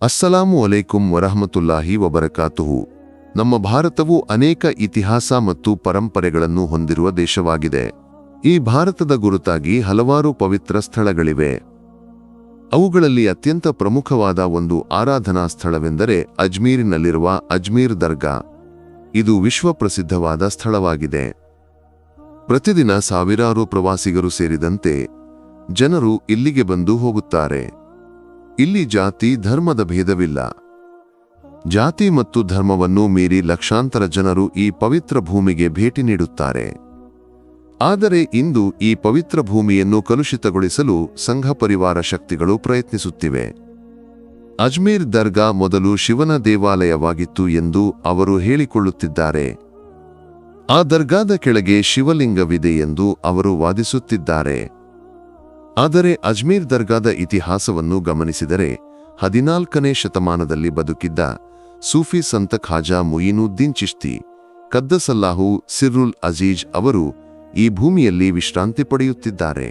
ಅಸ್ಸಲಾಮು ಅಲೈಕುಂ ವರಹಮತುಲ್ಲಾಹಿ ವಬರಕಾತುಹು. ನಮ್ಮ ಭಾರತವು ಅನೇಕ ಇತಿಹಾಸ ಮತ್ತು ಪರಂಪರೆಗಳನ್ನು ಹೊಂದಿರುವ ದೇಶವಾಗಿದೆ. ಈ ಭಾರತದ ಗುರುತಾಗಿ ಹಲವಾರು ಪವಿತ್ರ ಸ್ಥಳಗಳಿವೆ. ಅವುಗಳಲ್ಲಿ ಅತ್ಯಂತ ಪ್ರಮುಖವಾದ ಒಂದು ಆರಾಧನಾ ಸ್ಥಳವೆಂದರೆ ಅಜ್ಮೀರಿನಲ್ಲಿರುವ ಅಜ್ಮೀರ್ ದರ್ಗಾ. ಇದು ವಿಶ್ವಪ್ರಸಿದ್ಧವಾದ ಸ್ಥಳವಾಗಿದೆ. ಪ್ರತಿದಿನ ಸಾವಿರಾರು ಪ್ರವಾಸಿಗರು ಸೇರಿದಂತೆ ಜನರು ಇಲ್ಲಿಗೆ ಬಂದು ಹೋಗುತ್ತಾರೆ. ಇಲ್ಲಿ ಜಾತಿ ಧರ್ಮದ ಭೇದವಿಲ್ಲ. ಜಾತಿ ಮತ್ತು ಧರ್ಮವನ್ನು ಮೀರಿ ಲಕ್ಷಾಂತರ ಜನರು ಈ ಪವಿತ್ರ ಭೂಮಿಗೆ ಭೇಟಿ ನೀಡುತ್ತಾರೆ. ಆದರೆ ಇಂದು ಈ ಪವಿತ್ರ ಭೂಮಿಯನ್ನು ಕಲುಷಿತಗೊಳಿಸಲು ಸಂಘ ಪರಿವಾರ ಶಕ್ತಿಗಳು ಪ್ರಯತ್ನಿಸುತ್ತಿವೆ. ಅಜ್ಮೀರ್ ದರ್ಗಾ ಮೊದಲು ಶಿವನ ದೇವಾಲಯವಾಗಿತ್ತು ಎಂದು ಅವರು ಹೇಳಿಕೊಳ್ಳುತ್ತಿದ್ದಾರೆ. ಆ ದರ್ಗಾದ ಕೆಳಗೆ ಶಿವಲಿಂಗವಿದೆ ಎಂದು ಅವರು ವಾದಿಸುತ್ತಿದ್ದಾರೆ. ಆದರೆ ಅಜ್ಮೀರ್ ದರ್ಗಾದ ಇತಿಹಾಸವನ್ನು ಗಮನಿಸಿದರೆ ಹದಿನಾಲ್ಕನೇ ಶತಮಾನದಲ್ಲಿ ಬದುಕಿದ್ದ ಸೂಫಿ ಸಂತ ಖಾಜಾ ಮುಯಿನುದ್ದೀನ್ ಚಿಶ್ತಿ ಕದ್ದಸಲ್ಲಾಹು ಸಿರ್ರುಲ್ ಅಜೀಜ್ ಅವರು ಈ ಭೂಮಿಯಲ್ಲಿ ವಿಶ್ರಾಂತಿ ಪಡೆಯುತ್ತಿದ್ದಾರೆ.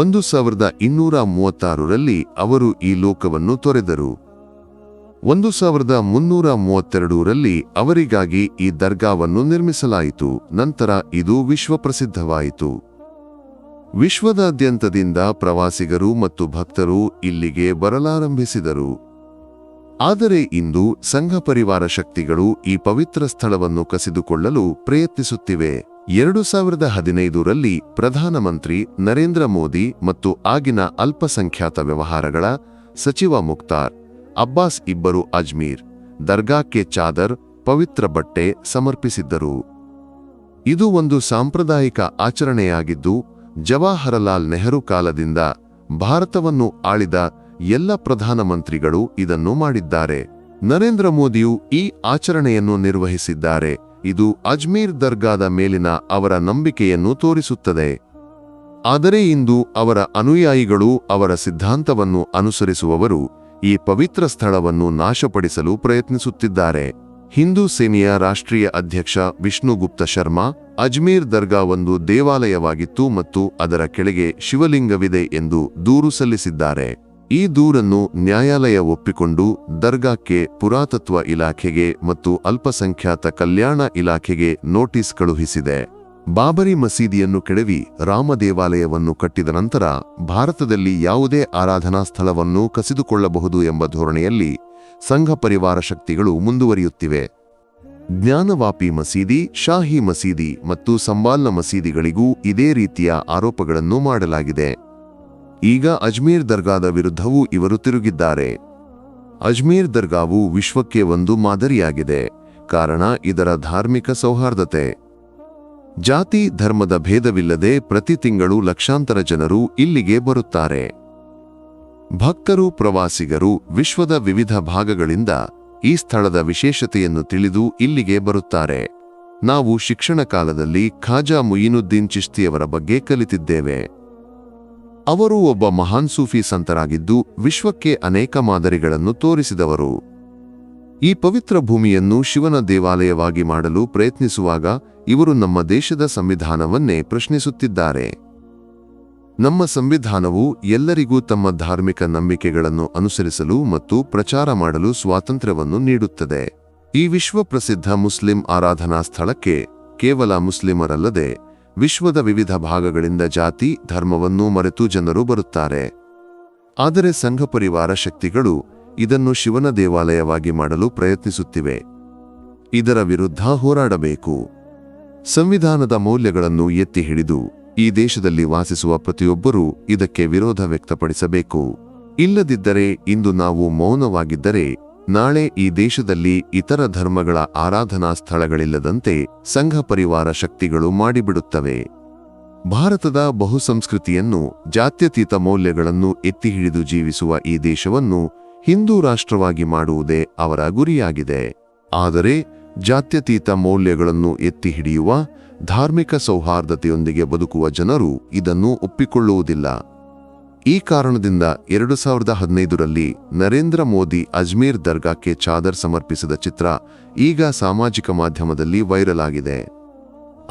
ಒಂದು ಸಾವಿರದ ಇನ್ನೂರ ಮೂವತ್ತಾರರಲ್ಲಿ ಅವರು ಈ ಲೋಕವನ್ನು ತೊರೆದರು. ಒಂದು ಸಾವಿರದ ಮುನ್ನೂರ ಮೂವತ್ತೆರಡರಲ್ಲಿ ಅವರಿಗಾಗಿ ಈ ದರ್ಗಾವನ್ನು ನಿರ್ಮಿಸಲಾಯಿತು, ನಂತರ ಇದು ವಿಶ್ವಪ್ರಸಿದ್ಧವಾಯಿತು. ವಿಶ್ವದಾದ್ಯಂತದಿಂದ ಪ್ರವಾಸಿಗರು ಮತ್ತು ಭಕ್ತರು ಇಲ್ಲಿಗೆ ಬರಲಾರಂಭಿಸಿದರು. ಆದರೆ ಇಂದು ಸಂಘ ಪರಿವಾರ ಶಕ್ತಿಗಳು ಈ ಪವಿತ್ರ ಸ್ಥಳವನ್ನು ಕಸಿದುಕೊಳ್ಳಲು ಪ್ರಯತ್ನಿಸುತ್ತಿವೆ. ಎರಡು ಸಾವಿರದ ಹದಿನೈದರಲ್ಲಿ ಪ್ರಧಾನಮಂತ್ರಿ ನರೇಂದ್ರ ಮೋದಿ ಮತ್ತು ಆಗಿನ ಅಲ್ಪಸಂಖ್ಯಾತ ವ್ಯವಹಾರಗಳ ಸಚಿವ ಮುಕ್ತಾರ್ ಅಬ್ಬಾಸ್ ಇಬ್ಬರು ಅಜ್ಮೀರ್, ದರ್ಗಾಕ್ಕೆ ಚಾದರ್, ಪವಿತ್ರ ಬಟ್ಟೆ ಸಮರ್ಪಿಸಿದ್ದರು. ಇದು ಒಂದು ಸಾಂಪ್ರದಾಯಿಕ ಆಚರಣೆಯಾಗಿದ್ದು ಜವಾಹರಲಾಲ್ ನೆಹರು ಕಾಲದಿಂದ ಭಾರತವನ್ನು ಆಳಿದ ಎಲ್ಲ ಪ್ರಧಾನಮಂತ್ರಿಗಳು ಇದನ್ನು ಮಾಡಿದ್ದಾರೆ. ನರೇಂದ್ರ ಮೋದಿಯು ಈ ಆಚರಣೆಯನ್ನು ನಿರ್ವಹಿಸಿದ್ದಾರೆ. ಇದು ಅಜ್ಮೀರ್ ದರ್ಗಾದ ಮೇಲಿನ ಅವರ ನಂಬಿಕೆಯನ್ನು ತೋರಿಸುತ್ತದೆ. ಆದರೆ ಇಂದು ಅವರ ಅನುಯಾಯಿಗಳು ಅವರ ಸಿದ್ಧಾಂತವನ್ನು ಅನುಸರಿಸುವವರು ಈ ಪವಿತ್ರ ಸ್ಥಳವನ್ನು ನಾಶಪಡಿಸಲು ಪ್ರಯತ್ನಿಸುತ್ತಿದ್ದಾರೆ. ಹಿಂದೂ ಸೇನೆಯ ರಾಷ್ಟ್ರೀಯ ಅಧ್ಯಕ್ಷ ವಿಷ್ಣುಗುಪ್ತ ಶರ್ಮಾ, ಅಜ್ಮೀರ್ ದರ್ಗಾ ಒಂದು ದೇವಾಲಯವಾಗಿತ್ತು ಮತ್ತು ಅದರ ಕೆಳಗೆ ಶಿವಲಿಂಗವಿದೆ ಎಂದು ದೂರು ಸಲ್ಲಿಸಿದ್ದಾರೆ. ಈ ದೂರನ್ನು ನ್ಯಾಯಾಲಯ ಒಪ್ಪಿಕೊಂಡು ದರ್ಗಾಕ್ಕೆ ಪುರಾತತ್ವ ಇಲಾಖೆಗೆ ಮತ್ತು ಅಲ್ಪಸಂಖ್ಯಾತ ಕಲ್ಯಾಣ ಇಲಾಖೆಗೆ ನೋಟಿಸ್ ಕಳುಹಿಸಿದೆ. ಬಾಬರಿ ಮಸೀದಿಯನ್ನು ಕೆಡವಿ ರಾಮ ದೇವಾಲಯವನ್ನು ಕಟ್ಟಿದ ನಂತರ ಭಾರತದಲ್ಲಿ ಯಾವುದೇ ಆರಾಧನಾ ಸ್ಥಳವನ್ನು ಕಸಿದುಕೊಳ್ಳಬಹುದು ಎಂಬ ಧೋರಣೆಯಲ್ಲಿ ಸಂಘ ಪರಿವಾರ ಶಕ್ತಿಗಳು ಮುಂದುವರಿಯುತ್ತಿವೆ. ಜ್ಞಾನವಾಪಿ ಮಸೀದಿ, ಶಾಹಿ ಮಸೀದಿ ಮತ್ತು ಸಂಬಾಲ್ನ ಮಸೀದಿಗಳಿಗೂ ಇದೇ ರೀತಿಯ ಆರೋಪಗಳನ್ನು ಮಾಡಲಾಗಿದೆ. ಈಗ ಅಜ್ಮೀರ್ ದರ್ಗಾದ ವಿರುದ್ಧವೂ ಇವರು ತಿರುಗಿದ್ದಾರೆ. ಅಜ್ಮೀರ್ ದರ್ಗಾವು ವಿಶ್ವಕ್ಕೆ ಒಂದು ಮಾದರಿಯಾಗಿದೆ. ಕಾರಣ ಇದರ ಧಾರ್ಮಿಕ ಸೌಹಾರ್ದತೆ. ಜಾತಿ, ಧರ್ಮದ ಭೇದವಿಲ್ಲದೆ ಪ್ರತಿ ತಿಂಗಳು ಲಕ್ಷಾಂತರ ಜನರು ಇಲ್ಲಿಗೆ ಬರುತ್ತಾರೆ. ಭಕ್ತರು ಪ್ರವಾಸಿಗರು ವಿಶ್ವದ ವಿವಿಧ ಭಾಗಗಳಿಂದ ಈ ಸ್ಥಳದ ವಿಶೇಷತೆಯನ್ನು ತಿಳಿದು ಇಲ್ಲಿಗೆ ಬರುತ್ತಾರೆ. ನಾವು ಶಿಕ್ಷಣ ಕಾಲದಲ್ಲಿ ಖಾಜಾ ಮುಯಿನುದ್ದೀನ್ ಚಿಶ್ತಿಯವರ ಬಗ್ಗೆ ಕಲಿತಿದ್ದೇವೆ. ಅವರು ಒಬ್ಬ ಮಹಾನ್ ಸೂಫಿ ಸಂತರಾಗಿದ್ದು ವಿಶ್ವಕ್ಕೆ ಅನೇಕ ಮಾದರಿಗಳನ್ನು ತೋರಿಸಿದವರು. ಈ ಪವಿತ್ರ ಭೂಮಿಯನ್ನು ಶಿವನ ದೇವಾಲಯವಾಗಿ ಮಾಡಲು ಪ್ರಯತ್ನಿಸುವಾಗ ಇವರು ನಮ್ಮ ದೇಶದ ಸಂವಿಧಾನವನ್ನೇ ಪ್ರಶ್ನಿಸುತ್ತಿದ್ದಾರೆ. ನಮ್ಮ ಸಂವಿಧಾನವು ಎಲ್ಲರಿಗೂ ತಮ್ಮ ಧಾರ್ಮಿಕ ನಂಬಿಕೆಗಳನ್ನು ಅನುಸರಿಸಲು ಮತ್ತು ಪ್ರಚಾರ ಮಾಡಲು ಸ್ವಾತಂತ್ರ್ಯವನ್ನು ನೀಡುತ್ತದೆ. ಈ ವಿಶ್ವಪ್ರಸಿದ್ಧ ಮುಸ್ಲಿಂ ಆರಾಧನಾ ಸ್ಥಳಕ್ಕೆ ಕೇವಲ ಮುಸ್ಲಿಮರಲ್ಲದೆ ವಿಶ್ವದ ವಿವಿಧ ಭಾಗಗಳಿಂದ ಜಾತಿ, ಧರ್ಮವನ್ನು ಮರೆತು ಜನರು ಬರುತ್ತಾರೆ. ಆದರೆ ಸಂಘ ಪರಿವಾರ ಶಕ್ತಿಗಳು ಇದನ್ನು ಶಿವನ ದೇವಾಲಯವಾಗಿ ಮಾಡಲು ಪ್ರಯತ್ನಿಸುತ್ತಿವೆ. ಇದರ ವಿರುದ್ಧ ಹೋರಾಡಬೇಕು. ಸಂವಿಧಾನದ ಮೌಲ್ಯಗಳನ್ನು ಎತ್ತಿ ಹಿಡಿದು ಈ ದೇಶದಲ್ಲಿ ವಾಸಿಸುವ ಪ್ರತಿಯೊಬ್ಬರೂ ಇದಕ್ಕೆ ವಿರೋಧ ವ್ಯಕ್ತಪಡಿಸಬೇಕು. ಇಲ್ಲದಿದ್ದರೆ ಇಂದು ನಾವು ಮೌನವಾಗಿದ್ದರೆ ನಾಳೆ ಈ ದೇಶದಲ್ಲಿ ಇತರ ಧರ್ಮಗಳ ಆರಾಧನಾ ಸ್ಥಳಗಳಿಲ್ಲದಂತೆ ಸಂಘ ಪರಿವಾರ ಶಕ್ತಿಗಳು ಮಾಡಿಬಿಡುತ್ತವೆ. ಭಾರತದ ಬಹುಸಂಸ್ಕೃತಿಯನ್ನು ಜಾತ್ಯತೀತ ಮೌಲ್ಯಗಳನ್ನು ಎತ್ತಿಹಿಡಿದು ಜೀವಿಸುವ ಈ ದೇಶವನ್ನು ಹಿಂದೂ ರಾಷ್ಟ್ರವಾಗಿ ಮಾಡುವುದೇ ಅವರ ಗುರಿಯಾಗಿದೆ. ಆದರೆ ಜಾತ್ಯತೀತ ಮೌಲ್ಯಗಳನ್ನು ಎತ್ತಿ ಹಿಡಿಯುವ ಧಾರ್ಮಿಕ ಸೌಹಾರ್ದತೆಯೊಂದಿಗೆ ಬದುಕುವ ಜನರು ಇದನ್ನು ಒಪ್ಪಿಕೊಳ್ಳುವುದಿಲ್ಲ. ಈ ಕಾರಣದಿಂದ ಎರಡು ಸಾವಿರದ ಹದಿನೈದರಲ್ಲಿ ನರೇಂದ್ರ ಮೋದಿ ಅಜ್ಮೀರ್ ದರ್ಗಾಕ್ಕೆ ಚಾದರ್ ಸಮರ್ಪಿಸಿದ ಚಿತ್ರ ಈಗ ಸಾಮಾಜಿಕ ಮಾಧ್ಯಮದಲ್ಲಿ ವೈರಲ್ ಆಗಿದೆ.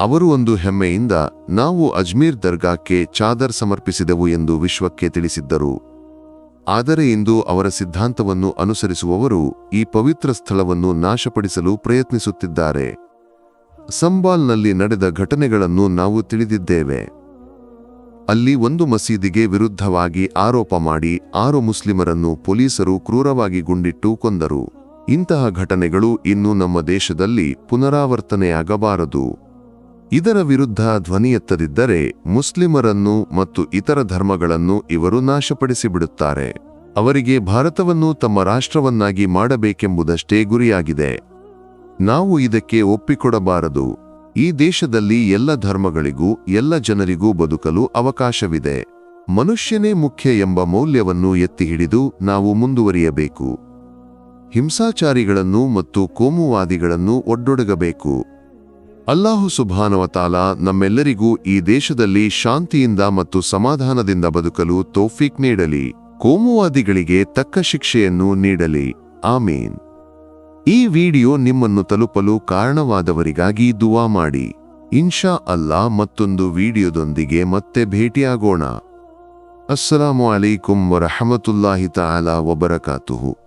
ಅವರು ಒಂದು ಹೆಮ್ಮೆಯಿಂದ ನಾವು ಅಜ್ಮೀರ್ ದರ್ಗಾಕ್ಕೆ ಚಾದರ್ ಸಮರ್ಪಿಸಿದೆವು ಎಂದು ವಿಶ್ವಕ್ಕೆ ತಿಳಿಸಿದ್ದರು. ಆದರೆ ಇಂದು ಅವರ ಸಿದ್ಧಾಂತವನ್ನು ಅನುಸರಿಸುವವರು ಈ ಪವಿತ್ರ ಸ್ಥಳವನ್ನು ನಾಶಪಡಿಸಲು ಪ್ರಯತ್ನಿಸುತ್ತಿದ್ದಾರೆ. ಸಂಬಾಲ್ನಲ್ಲಿ ನಡೆದ ಘಟನೆಗಳನ್ನು ನಾವು ತಿಳಿದಿದ್ದೇವೆ. ಅಲ್ಲಿ ಒಂದು ಮಸೀದಿಗೆ ವಿರುದ್ಧವಾಗಿ ಆರೋಪ ಮಾಡಿ ಆರು ಮುಸ್ಲಿಮರನ್ನು ಪೊಲೀಸರು ಕ್ರೂರವಾಗಿ ಗುಂಡಿಟ್ಟು ಕೊಂದರು. ಇಂತಹ ಘಟನೆಗಳು ಇನ್ನು ನಮ್ಮ ದೇಶದಲ್ಲಿ ಪುನರಾವರ್ತನೆಯಾಗಬಾರದು. ಇದರ ವಿರುದ್ಧ ಧ್ವನಿ ಎತ್ತದಿದ್ದರೆ ಮುಸ್ಲಿಮರನ್ನು ಮತ್ತು ಇತರ ಧರ್ಮಗಳನ್ನು ಇವರು ನಾಶಪಡಿಸಿಬಿಡುತ್ತಾರೆ. ಅವರಿಗೆ ಭಾರತವನ್ನು ತಮ್ಮ ರಾಷ್ಟ್ರವನ್ನಾಗಿ ಮಾಡಬೇಕೆಂಬುದಷ್ಟೇ ಗುರಿಯಾಗಿದೆ. ನಾವು ಇದಕ್ಕೆ ಒಪ್ಪಿಕೊಡಬಾರದು. ಈ ದೇಶದಲ್ಲಿ ಎಲ್ಲ ಧರ್ಮಗಳಿಗೂ, ಎಲ್ಲ ಜನರಿಗೂ ಬದುಕಲು ಅವಕಾಶವಿದೆ. ಮನುಷ್ಯನೇ ಮುಖ್ಯ ಎಂಬ ಮೌಲ್ಯವನ್ನು ಎತ್ತಿ ಹಿಡಿದು ನಾವು ಮುಂದುವರಿಯಬೇಕು. ಹಿಂಸಾಚಾರಿಗಳನ್ನು ಮತ್ತು ಕೋಮುವಾದಿಗಳನ್ನು ಒಡ್ಡೊಡಗಬೇಕು. ಅಲ್ಲಾಹು ಸುಭಾನವತಾಲ ನಮ್ಮೆಲ್ಲರಿಗೂ ಈ ದೇಶದಲ್ಲಿ ಶಾಂತಿಯಿಂದ ಮತ್ತು ಸಮಾಧಾನದಿಂದ ಬದುಕಲು ತೌಫೀಕ್ ನೀಡಲಿ. ಕೋಮುವಾದಿಗಳಿಗೆ ತಕ್ಕ ಶಿಕ್ಷೆಯನ್ನು ನೀಡಲಿ. ಆಮೀನ್. ಈ ವಿಡಿಯೋ ನಿಮ್ಮನ್ನು ತಲುಪಲು ಕಾರಣವಾದವರಿಗಾಗಿ ದುವಾ ಮಾಡಿ. ಇನ್ಶಾ ಅಲ್ಲಾ ಮತ್ತೊಂದು ವಿಡಿಯೋದೊಂದಿಗೆ ಮತ್ತೆ ಭೇಟಿಯಾಗೋಣ. ಅಸ್ಸಲಾಮು ಅಲೈಕುಂ ವರಹಮತುಲ್ಲಾಹಿ ತಾಲಾ ವಬರಕಾತುಹು.